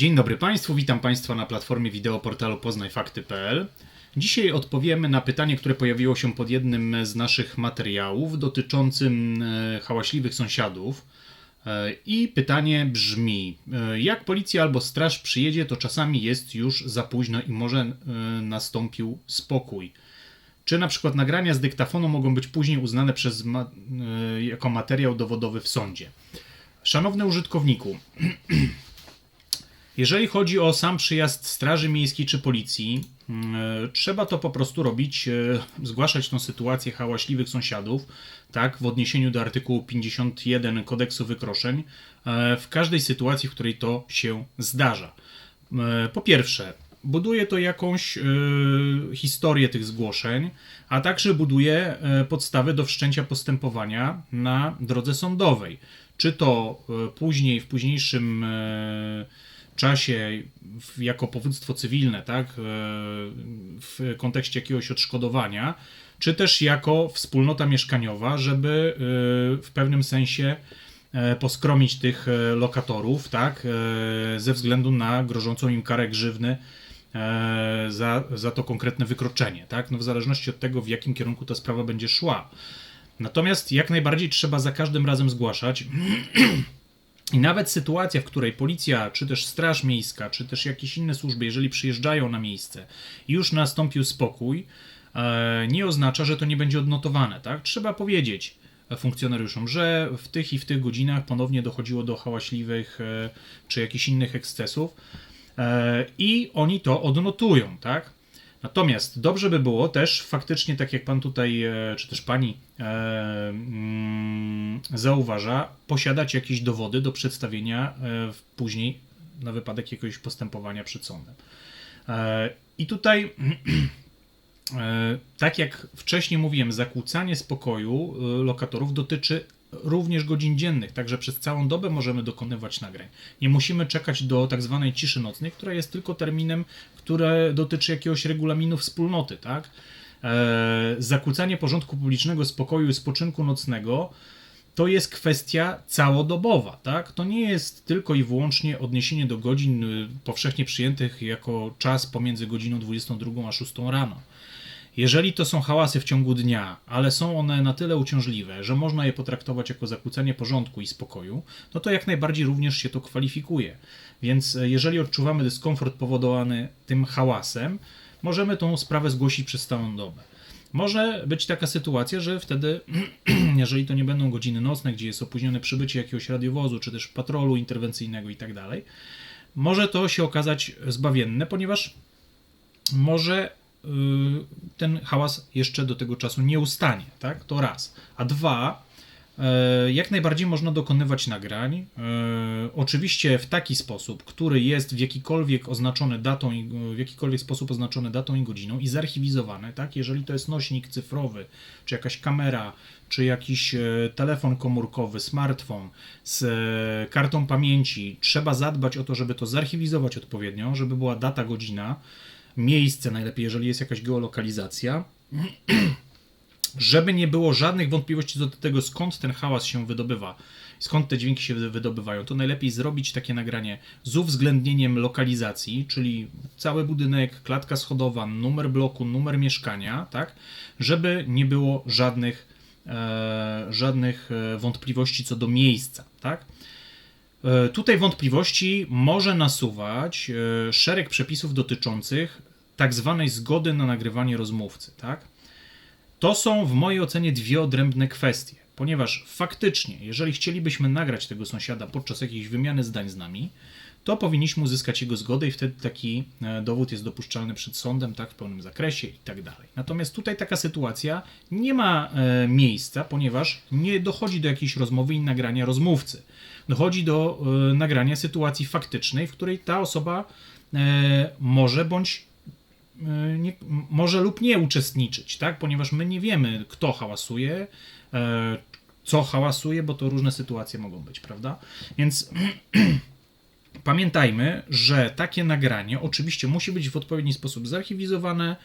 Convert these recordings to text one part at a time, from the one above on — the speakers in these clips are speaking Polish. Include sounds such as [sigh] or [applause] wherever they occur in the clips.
Dzień dobry Państwu, witam Państwa na platformie wideo portalu poznajfakty.pl. Dzisiaj odpowiemy na pytanie, które pojawiło się pod jednym z naszych materiałów dotyczącym e, hałaśliwych sąsiadów. E, I pytanie brzmi: e, jak policja albo straż przyjedzie, to czasami jest już za późno i może nastąpił spokój. Czy na przykład nagrania z dyktafonu mogą być później uznane przez ma- jako materiał dowodowy w sądzie? Szanowny użytkowniku, [clears throat] jeżeli chodzi o sam przyjazd Straży Miejskiej czy Policji, mm, trzeba to po prostu robić, e, zgłaszać tą sytuację hałaśliwych sąsiadów, tak, w odniesieniu do artykułu 51 kodeksu wykroczeń, e, w każdej sytuacji, w której to się zdarza. E, Po pierwsze, buduje to jakąś e, historię tych zgłoszeń, a także buduje e, podstawy do wszczęcia postępowania na drodze sądowej. Czy to e, później, w późniejszym e, czasie jako powództwo cywilne, tak, e, w kontekście jakiegoś odszkodowania, czy też jako wspólnota mieszkaniowa, żeby e, w pewnym sensie e, poskromić tych lokatorów, tak, ze względu na grożącą im karę grzywny za, za to konkretne wykroczenie, tak, no w zależności od tego, w jakim kierunku ta sprawa będzie szła. Natomiast jak najbardziej trzeba za każdym razem zgłaszać, [clears throat] i nawet sytuacja, w której policja, czy też Straż Miejska, czy też jakieś inne służby, jeżeli przyjeżdżają na miejsce już nastąpił spokój, e, nie oznacza, że to nie będzie odnotowane. Tak? Trzeba powiedzieć funkcjonariuszom, że w tych i w tych godzinach ponownie dochodziło do hałaśliwych e, czy jakichś innych ekscesów e, i oni to odnotują. Tak? Natomiast dobrze by było też faktycznie, tak jak pan tutaj, e, czy też pani e, mm, zauważa, posiadać jakieś dowody do przedstawienia e, później na wypadek jakiegoś postępowania przed sądem. I tutaj, [clears throat] tak jak wcześniej mówiłem, zakłócanie spokoju lokatorów dotyczy również godzin dziennych, także przez całą dobę możemy dokonywać nagrań. Nie musimy czekać do tak zwanej ciszy nocnej, która jest tylko terminem, które dotyczy jakiegoś regulaminu wspólnoty, tak? E, zakłócanie porządku publicznego, spokoju i spoczynku nocnego to jest kwestia całodobowa, tak? To nie jest tylko i wyłącznie odniesienie do godzin y, powszechnie przyjętych jako czas pomiędzy godziną 22 a 6 rano. Jeżeli to są hałasy w ciągu dnia, ale są one na tyle uciążliwe, że można je potraktować jako zakłócenie porządku i spokoju, no to jak najbardziej również się to kwalifikuje. Więc e, jeżeli odczuwamy dyskomfort powodowany tym hałasem, możemy tą sprawę zgłosić przez całą dobę. Może być taka sytuacja, że wtedy, [clears throat] jeżeli to nie będą godziny nocne, gdzie jest opóźnione przybycie jakiegoś radiowozu, czy też patrolu interwencyjnego i tak może to się okazać zbawienne, ponieważ może ten hałas jeszcze do tego czasu nie ustanie, tak? To raz. A dwa, e, jak najbardziej można dokonywać nagrań, e, oczywiście w taki sposób, który jest w jakikolwiek oznaczony datą w jakikolwiek sposób oznaczony datą i godziną i zarchiwizowane, tak? Jeżeli to jest nośnik cyfrowy, czy jakaś kamera, czy jakiś e, telefon komórkowy, smartfon z e, kartą pamięci, trzeba zadbać o to, żeby to zarchiwizować odpowiednio, żeby była data, godzina, miejsce, najlepiej jeżeli jest jakaś geolokalizacja, żeby nie było żadnych wątpliwości do tego, skąd ten hałas się wydobywa, skąd te dźwięki się wy- wydobywają, to najlepiej zrobić takie nagranie z uwzględnieniem lokalizacji, czyli cały budynek, klatka schodowa, numer bloku, numer mieszkania, tak, żeby nie było żadnych, e, żadnych e, wątpliwości co do miejsca, tak. E, Tutaj wątpliwości może nasuwać e, szereg przepisów dotyczących tak zwanej zgody na nagrywanie rozmówcy, tak? To są w mojej ocenie dwie odrębne kwestie, ponieważ faktycznie, jeżeli chcielibyśmy nagrać tego sąsiada podczas jakiejś wymiany zdań z nami, to powinniśmy uzyskać jego zgodę i wtedy taki e, dowód jest dopuszczalny przed sądem, tak, w pełnym zakresie i tak dalej. Natomiast tutaj taka sytuacja nie ma e, miejsca, ponieważ nie dochodzi do jakiejś rozmowy i nagrania rozmówcy. Dochodzi do e, nagrania sytuacji faktycznej, w której ta osoba e, może bądź nie, m- może lub nie uczestniczyć, tak? Ponieważ my nie wiemy, kto hałasuje, e, co hałasuje, bo to różne sytuacje mogą być, prawda? Więc [clears throat] pamiętajmy, że takie nagranie oczywiście musi być w odpowiedni sposób zarchiwizowane.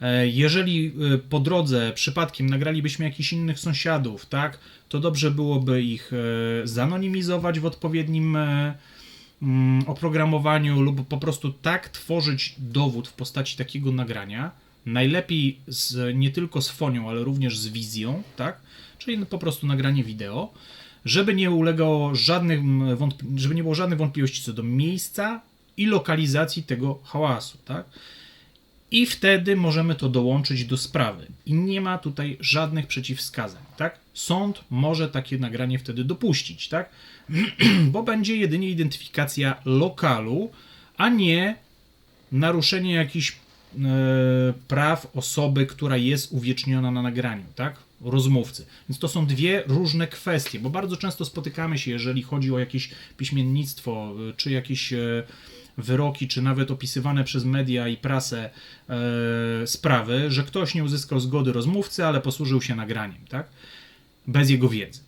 E, Jeżeli e, po drodze przypadkiem nagralibyśmy jakichś innych sąsiadów, tak, to dobrze byłoby ich e, zanonimizować w odpowiednim oprogramowaniu lub po prostu tak tworzyć dowód w postaci takiego nagrania, najlepiej z, nie tylko z fonią, ale również z wizją, tak? Czyli po prostu nagranie wideo, żeby nie ulegało żadnym wątp- żeby nie było żadnych wątpliwości co do miejsca i lokalizacji tego hałasu, tak? I wtedy możemy to dołączyć do sprawy. I nie ma tutaj żadnych przeciwwskazań, tak? Sąd może takie nagranie wtedy dopuścić, tak? [clears throat] Bo będzie jedynie identyfikacja lokalu, a nie naruszenie jakichś e, praw osoby, która jest uwieczniona na nagraniu, tak? Rozmówcy. Więc to są dwie różne kwestie, bo bardzo często spotykamy się, jeżeli chodzi o jakieś piśmiennictwo, e, czy jakieś e, wyroki, czy nawet opisywane przez media i prasę e, sprawy, że ktoś nie uzyskał zgody rozmówcy, ale posłużył się nagraniem, tak? Bez jego wiedzy.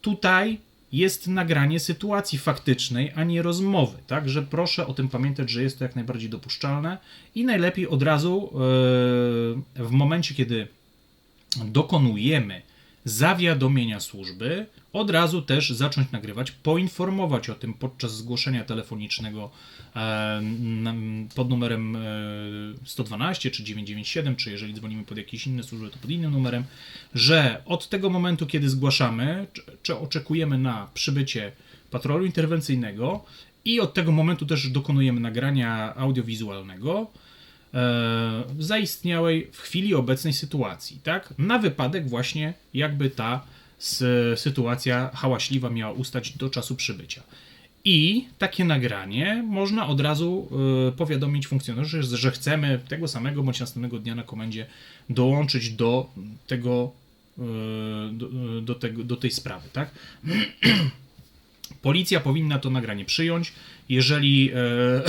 Tutaj jest nagranie sytuacji faktycznej, a nie rozmowy, tak? Że proszę o tym pamiętać, że jest to jak najbardziej dopuszczalne i najlepiej od razu e, w momencie, kiedy dokonujemy zawiadomienia służby, od razu też zacząć nagrywać, poinformować o tym podczas zgłoszenia telefonicznego e, pod numerem e, 112 czy 997, czy jeżeli dzwonimy pod jakieś inne służby, to pod innym numerem, że od tego momentu, kiedy zgłaszamy, czy, oczekujemy na przybycie patrolu interwencyjnego i od tego momentu też dokonujemy nagrania audiowizualnego, e, zaistniałej w chwili obecnej sytuacji, tak? Na wypadek właśnie jakby ta sytuacja hałaśliwa miała ustać do czasu przybycia. I takie nagranie można od razu e, powiadomić funkcjonariuszy, że chcemy tego samego bądź następnego dnia na komendzie dołączyć do tego, e, do, do, tego, do tej sprawy, tak? [clears throat] Policja powinna to nagranie przyjąć, jeżeli e,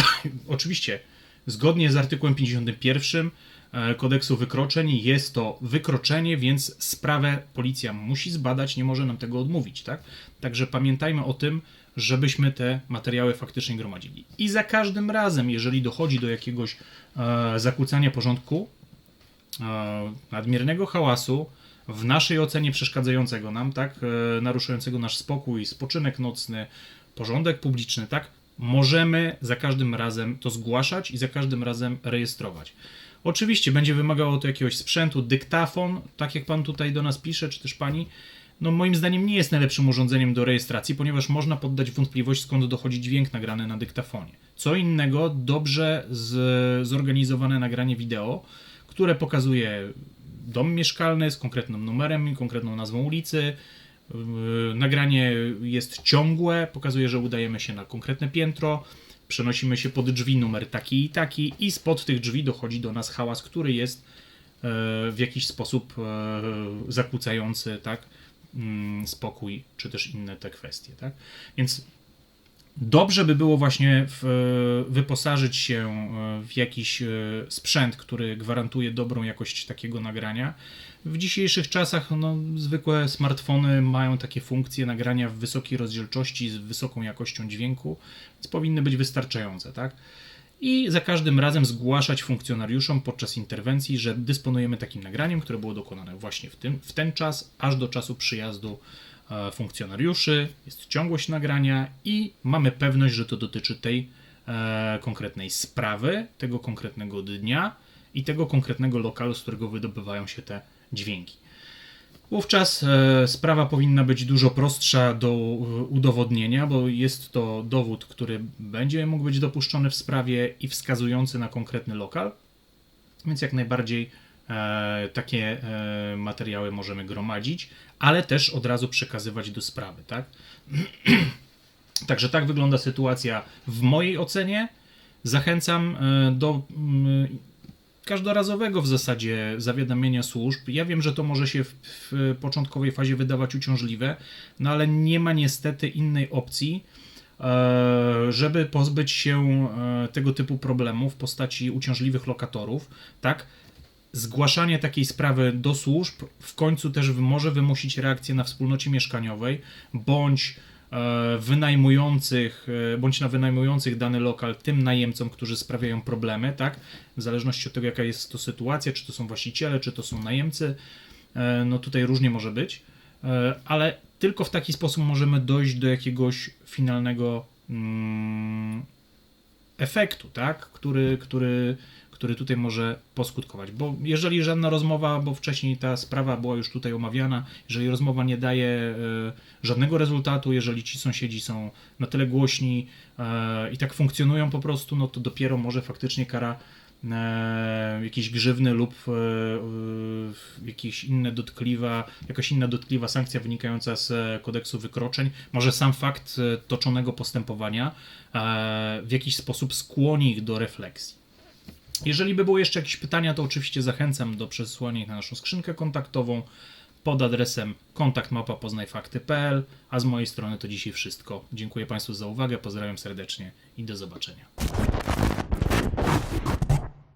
[clears throat] oczywiście zgodnie z artykułem 51 e, kodeksu wykroczeń jest to wykroczenie, więc sprawę policja musi zbadać, nie może nam tego odmówić, tak? Także pamiętajmy o tym, żebyśmy te materiały faktycznie gromadzili. I za każdym razem, jeżeli dochodzi do jakiegoś e, zakłócania porządku, e, nadmiernego hałasu, w naszej ocenie przeszkadzającego nam, tak, e, naruszającego nasz spokój, spoczynek nocny, porządek publiczny, tak, możemy za każdym razem to zgłaszać i za każdym razem rejestrować. Oczywiście będzie wymagało to jakiegoś sprzętu, dyktafon, tak jak pan tutaj do nas pisze, czy też pani. No moim zdaniem nie jest najlepszym urządzeniem do rejestracji, ponieważ można poddać wątpliwość skąd dochodzi dźwięk nagrany na dyktafonie. Co innego dobrze z, zorganizowane nagranie wideo, które pokazuje dom mieszkalny z konkretnym numerem i konkretną nazwą ulicy. Yy, Nagranie jest ciągłe, pokazuje, że udajemy się na konkretne piętro, przenosimy się pod drzwi numer taki i taki i spod tych drzwi dochodzi do nas hałas, który jest e, w jakiś sposób e, zakłócający tak, mm, spokój, czy też inne te kwestie. Tak? Więc dobrze by było właśnie w, wyposażyć się e, w jakiś e, sprzęt, który gwarantuje dobrą jakość takiego nagrania. W dzisiejszych czasach no, zwykłe smartfony mają takie funkcje nagrania w wysokiej rozdzielczości z wysoką jakością dźwięku, więc powinny być wystarczające, tak? I za każdym razem zgłaszać funkcjonariuszom podczas interwencji, że dysponujemy takim nagraniem, które było dokonane właśnie w, tym, w ten czas, aż do czasu przyjazdu funkcjonariuszy, jest ciągłość nagrania i mamy pewność, że to dotyczy tej e, konkretnej sprawy, tego konkretnego dnia i tego konkretnego lokalu, z którego wydobywają się te dźwięki. Wówczas e, sprawa powinna być dużo prostsza do e, udowodnienia, bo jest to dowód, który będzie mógł być dopuszczony w sprawie i wskazujący na konkretny lokal, więc jak najbardziej e, takie e, materiały możemy gromadzić, ale też od razu przekazywać do sprawy, tak? [clears throat] Także tak wygląda sytuacja w mojej ocenie. Zachęcam e, do mm, każdorazowego w zasadzie zawiadamiania służb. Ja wiem, że to może się w, w początkowej fazie wydawać uciążliwe, no ale nie ma niestety innej opcji, e, żeby pozbyć się e, tego typu problemów w postaci uciążliwych lokatorów, tak? Zgłaszanie takiej sprawy do służb w końcu też może wymusić reakcję na wspólnocie mieszkaniowej bądź e, wynajmujących, e, bądź na wynajmujących dany lokal tym najemcom, którzy sprawiają problemy, tak? W zależności od tego, jaka jest to sytuacja, czy to są właściciele, czy to są najemcy, e, no tutaj różnie może być, ale tylko w taki sposób możemy dojść do jakiegoś finalnego mm, efektu, tak? który, który, który tutaj może poskutkować. Bo jeżeli żadna rozmowa, bo wcześniej ta sprawa była już tutaj omawiana, jeżeli rozmowa nie daje e, żadnego rezultatu, jeżeli ci sąsiedzi są na tyle głośni e, i tak funkcjonują po prostu, no to dopiero może faktycznie kara e, jakieś grzywny lub jakieś inne dotkliwa, jakaś inna dotkliwa sankcja wynikająca z kodeksu wykroczeń, może sam fakt toczonego postępowania w jakiś sposób skłoni ich do refleksji. Jeżeli by były jeszcze jakieś pytania, to oczywiście zachęcam do przesłania ich na naszą skrzynkę kontaktową pod adresem kontaktmapa.poznajfakty.pl, a z mojej strony to dzisiaj wszystko. Dziękuję Państwu za uwagę, pozdrawiam serdecznie i do zobaczenia.